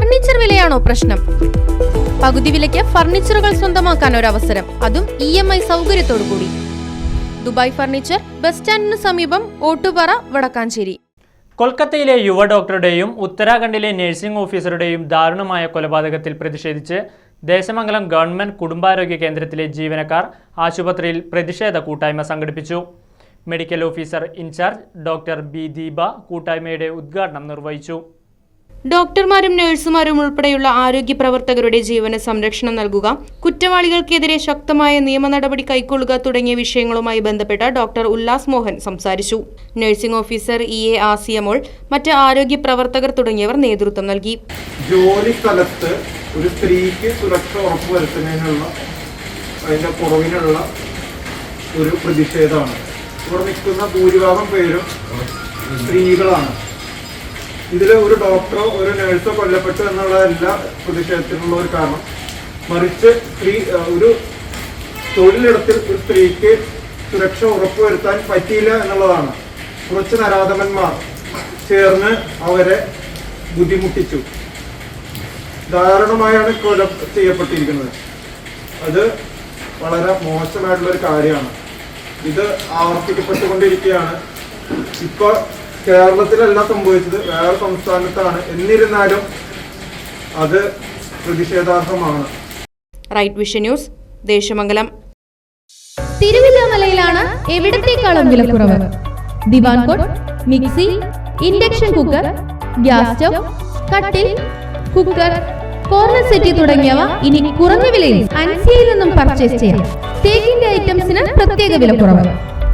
Furniture വിലയാണോ പ്രശ്നം? പകുതി വിലയ്ക്ക് ഫർണിച്ചറുകൾ സ്വന്തമാക്കാൻ ഒരു അവസരം അതും ഇ എം ഐ സൗകര്യത്തോടു കൂടി ദുബായ് ഫർണിച്ചർ ബസ് സ്റ്റാൻഡിന് സമീപം ഓട്ടുപാറ വടക്കാഞ്ചേരി. കൊൽക്കത്തയിലെ യുവ ഡോക്ടറുടെയും ഉത്തരാഖണ്ഡിലെ നഴ്സിംഗ് ഓഫീസറുടെയും ദാരുണമായ കൊലപാതകത്തിൽ പ്രതിഷേധിച്ച് ദേശമംഗലം ഗവൺമെന്റ് കുടുംബാരോഗ്യ കേന്ദ്രത്തിലെ ജീവനക്കാർ ആശുപത്രിയിൽ പ്രതിഷേധ കൂട്ടായ്മ സംഘടിപ്പിച്ചു. Medical officer in charge doctor B Deepa കൂട്ടായ്മയുടെ ഉദ്ഘാടനം നിർവഹിച്ചു. ഡോക്ടർമാരും നഴ്സുമാരും ഉൾപ്പെടെയുള്ള ആരോഗ്യ പ്രവർത്തകരുടെ ജീവന സംരക്ഷണം നൽകുക കുറ്റവാളികൾക്കെതിരെ ശക്തമായ നിയമ നടപടി കൈക്കൊള്ളുക തുടങ്ങിയ വിഷയങ്ങളുമായി ബന്ധപ്പെട്ട ഡോക്ടർ ഉല്ലാസ് മോഹൻ സംസാരിച്ചു. Nursing officer E A Asiyamol മറ്റ് ആരോഗ്യ പ്രവർത്തകർ തുടങ്ങിയവർ നേതൃത്വം നൽകി. ജോലി സ്ഥലത്ത് ഒരു സ്ത്രീക്ക് സുരക്ഷ ഉറപ്പുവരുത്തുന്നതിനുള്ള അതിന്റെ കുറവിനുള്ള ഒരു പ്രതിഷേധമാണ്. ഇവിടെ നിൽക്കുന്ന ഭൂരിഭാഗം പേരും സ്ത്രീകളാണ്. ഇതിൽ ഒരു ഡോക്ടറോ ഒരു നേഴ്സോ കൊല്ലപ്പെട്ടു എന്നുള്ളതല്ല പ്രതിഷേധത്തിനുള്ള ഒരു കാരണം. മറിച്ച് സ്ത്രീ ഒരു തൊഴിലിടത്തിൽ ഒരു സ്ത്രീക്ക് സുരക്ഷ ഉറപ്പുവരുത്താൻ പറ്റിയില്ല എന്നുള്ളതാണ്. കുറച്ച് നരാധമന്മാർ ചേർന്ന് അവരെ ബുദ്ധിമുട്ടിച്ചു. ദാരുണമായാണ് കൊല ചെയ്യപ്പെട്ടിരിക്കുന്നത്. അത് വളരെ മോശമായിട്ടുള്ള ഒരു കാര്യമാണ്. ഇത് ആവർത്തിക്കപ്പെട്ടുകൊണ്ടിരിക്കുകയാണ്. ഇപ്പൊ കേരളത്തിലല്ല സംഭവിച്ചത്. വേറെ സംസ്ഥാനത്താണ്. എന്നിരുന്നാലും അത് പ്രതിഷേധാർഹമാണ്. Right Vision News Desamangalam. തിരുവില്ലാമലയിലാണ് എവിടത്തേക്കാളും വിലക്കുറവ്? Divan cot mixie induction cooker gas stove കട്ടിൽ കുക്കർ കോർണർ സെറ്റി തുടങ്ങിയവ ഇനി കുറഞ്ഞ വിലയിൽ അൻസിയയിൽ നിന്നും പർച്ചേസ് ചെയ്യാം. തേക്കിന്റെ ഐറ്റംസിന് പ്രത്യേക വിലക്കുറവ്.